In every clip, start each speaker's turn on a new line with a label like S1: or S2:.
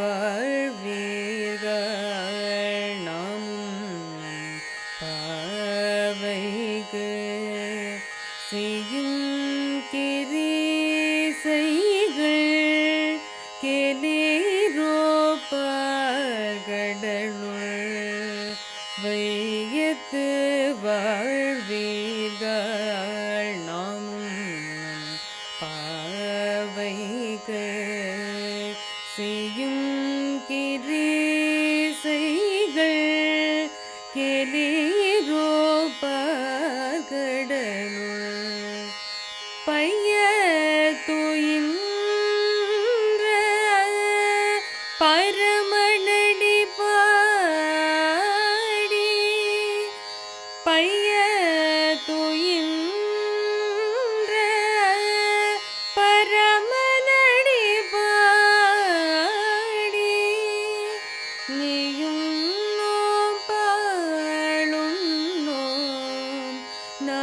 S1: ever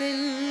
S1: sin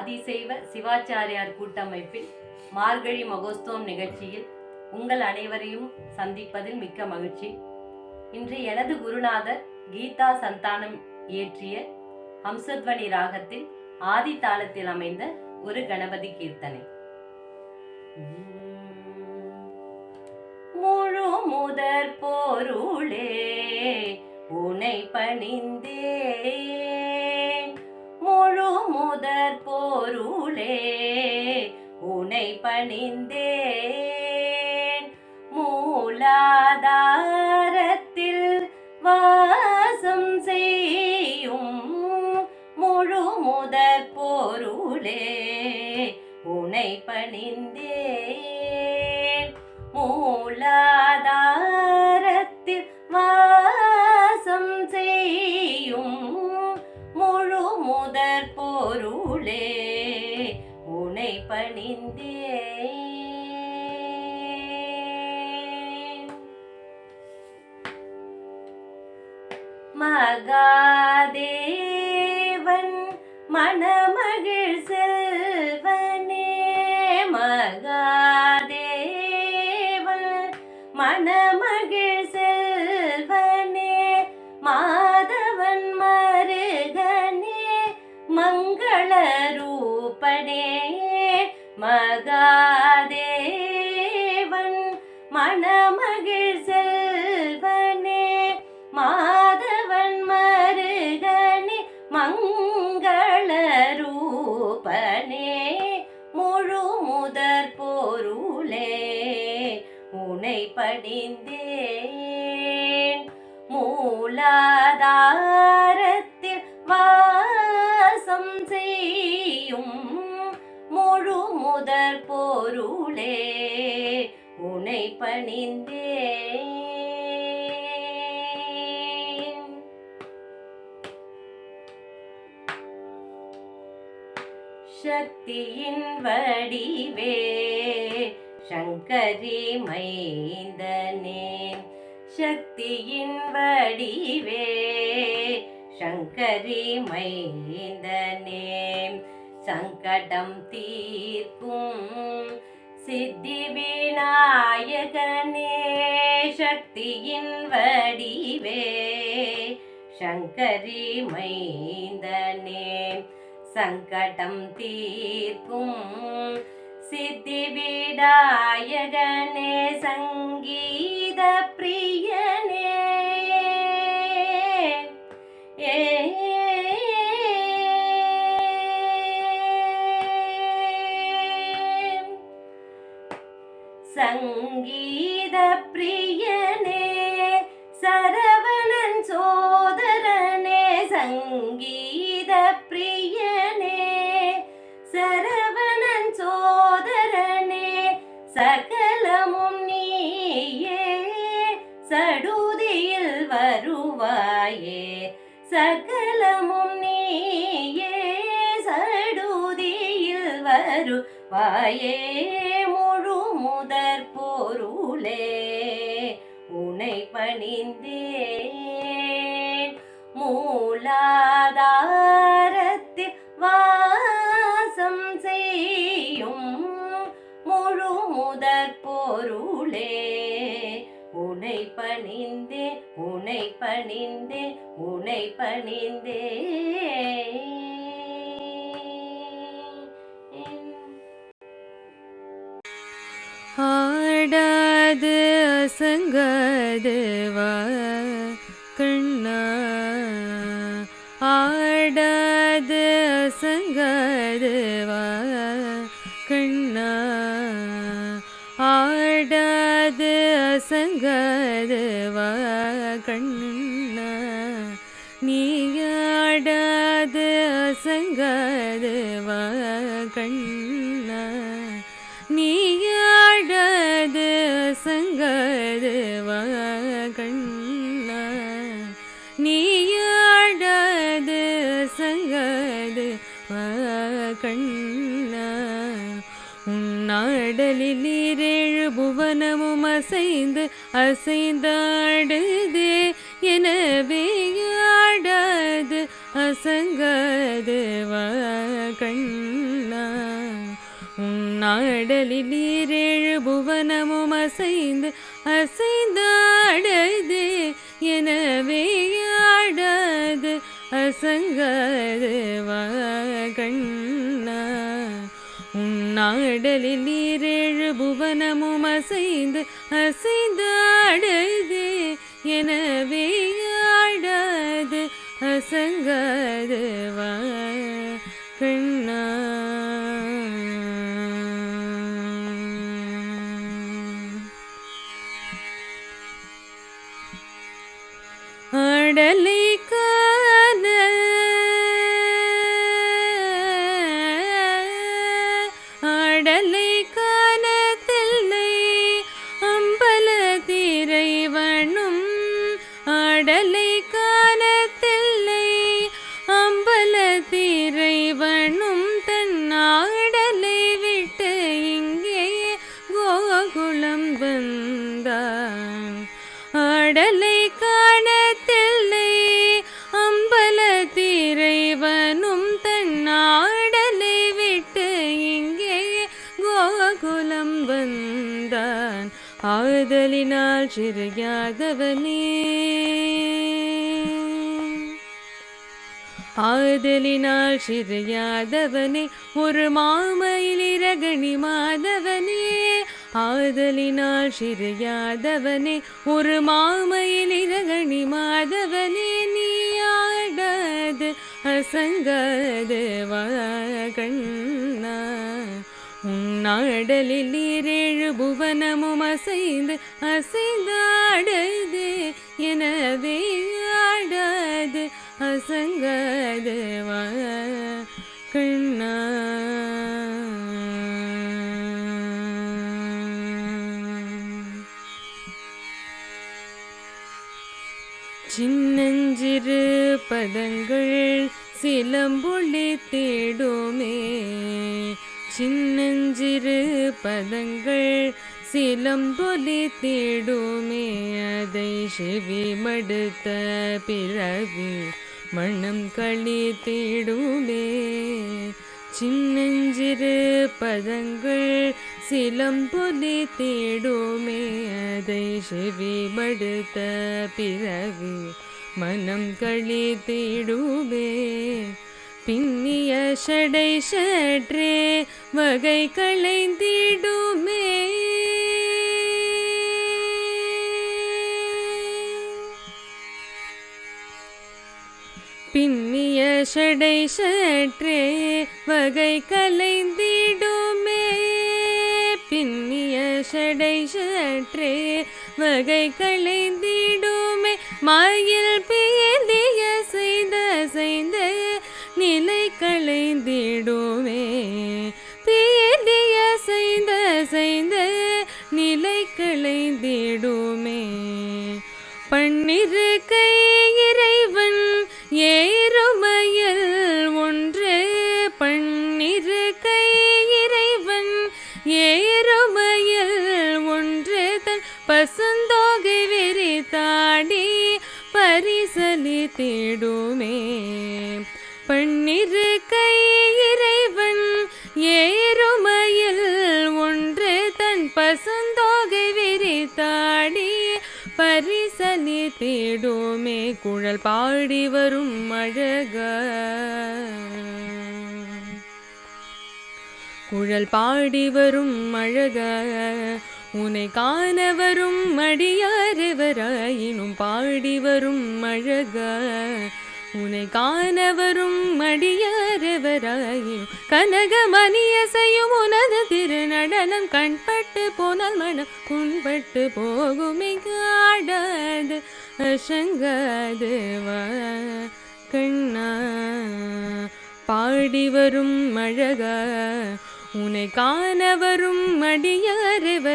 S2: ஆதிசைவ Sivachariyar கூட்டமைப்பில் மார்கழி மகோத்சவம் நிகழ்ச்சியில் உங்கள் அனைவரையும் சந்திப்பதில் மிக்க மகிழ்ச்சி. இன்று எனது குருநாதர் கீதா சந்தானம் இயற்றிய ஹம்சத்வனி ராகத்தில் ஆதி தாளத்தில் அமைந்த ஒரு கணபதி கீர்த்தனை. முழு முதற் போருளே உனை பணிந்தே முழு முதற் போருளே உனை பணிந்தேன். மூலாதாரத்தில் வாசம் செய்யும் முழு முதற் போருளே உனை பணிந்தேன். மூலா மகாதேவன் மணமகிழ் செல்வனே மகாதேவன் மணமகிழ் செல்வனே மாதவன் மருகனே மங்கள ரூபனே மகா வாசம் செய்யும் முழு முதற் பொருளே உனை பணிந்தே சக்தியின் வடிவே சங்கரி மைந்தனே சக்தியின் வடிவே சங்கரி மைந்தனே சங்கடம் தீர்க்கும் சித்தி விநாயகனே சக்தியின் வடிவே. சங்கரி மைந்தனே சங்கடம் தீர்க்கும் சித்தி விநாயகனே சங்கீ வருவாயே முழு முதற் பொருளே உனை பணிந்தேன். மூலாதாரத்தில் வாசம் செய்யும் முழு முதற் பொருளே உனை பணிந்தே உனை பணிந்தே உனை பணிந்தே
S1: படாது அசங்காதேவா கண்ணா. ஆடாது அசங்காதேவா கண்ணா. ஆடாது அசங்காதேவா கண்ணா. நீ ஆடாது அசங்காது கண்ணா. கடலில் நீரேழு புவனமும் அசைந்து அசைந்தாடுது. எனவே ஆடாது அசங்க ஆடலில் நீரேழு புவனமும் அசைந்து அசைந்து ஆடுது. எனவே ஆடாது அசங்காது வா. கண்ணா ஆதலினால் சிறையாதவனே. ஆதலினால் சிறையாதவனே ஒரு மாமயில் இரகணி மாதவனே. ஆதலினால் சிறையாதவனே ஒரு மாமயில் இரகணி மாதவனே. நீ ஆடாது அசங்காது வா கண்ணா உன்னாடலில் ஈரேழு புவனமும் அசைந்து அசைந்தாடுது எனவே ஆடாது அசங்காதவா கண்ணா. சின்னஞ்சிறு பதங்கள் சிலம்பொழி தேடுமே. சின்னஞ்சிறு பதங்கள் சிலம்பொலி தேடுமே அதை செவி மடுத்த பிறவி மனம் களி தேடுமே. சின்னஞ்சிறு பதங்கள் சிலம்பொலி தேடுமே அதை செவி மடுத்த பிறவி மனம் களி தேடுமே. பின்னிய ஷடை ஷற்றே வகை களைந்திடுமே. பின்னிய ஷடை சற்றே வகை கலைந்திடுமே பின்னிய ஷடை சற்றே வகை களைந்திடுமே. மாயில் பேந்திய செய்த செய்த நிலை களைந்திடுமே. பண்ணிரு கை இறைவன் ஏறுமையில் ஒன்று தன் பசுந்தோகை விரித்தாடி பரிசலி தேடுமே குழல் பாடி வரும் அழக. குழல் பாடி வரும் அழக. உனை காண வரும் அடியாரவராயினும் பாடி வரும் அழக. உனை காணவரும் வரும் அடியாரவராயினும் கனகமணியசையும் உனது திருநடனம் கண்பட்டு போனால் மனம் புண்பட்டு போகுமே காடாது அசங்காது கண்ணா. பாடி வரும் அழகா உனை காணவரும் மடியா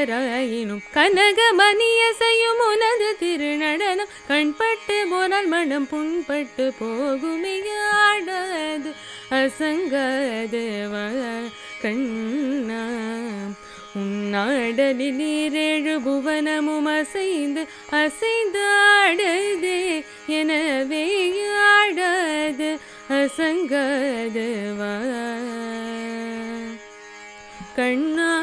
S1: அடியாரவராயினும் கனகமணியசையும் உனது திருநடனம் கண்பட்டு போனால் மனம் புண்பட்டு போகுமையாடாது அசங்காதவா கண்ணா. உன்னாடலில் நீரேழு புவனமும் அசைந்து அசைந்து ஆடுதே எனவே ஆடாது அசங்கதுவா கண்ணா.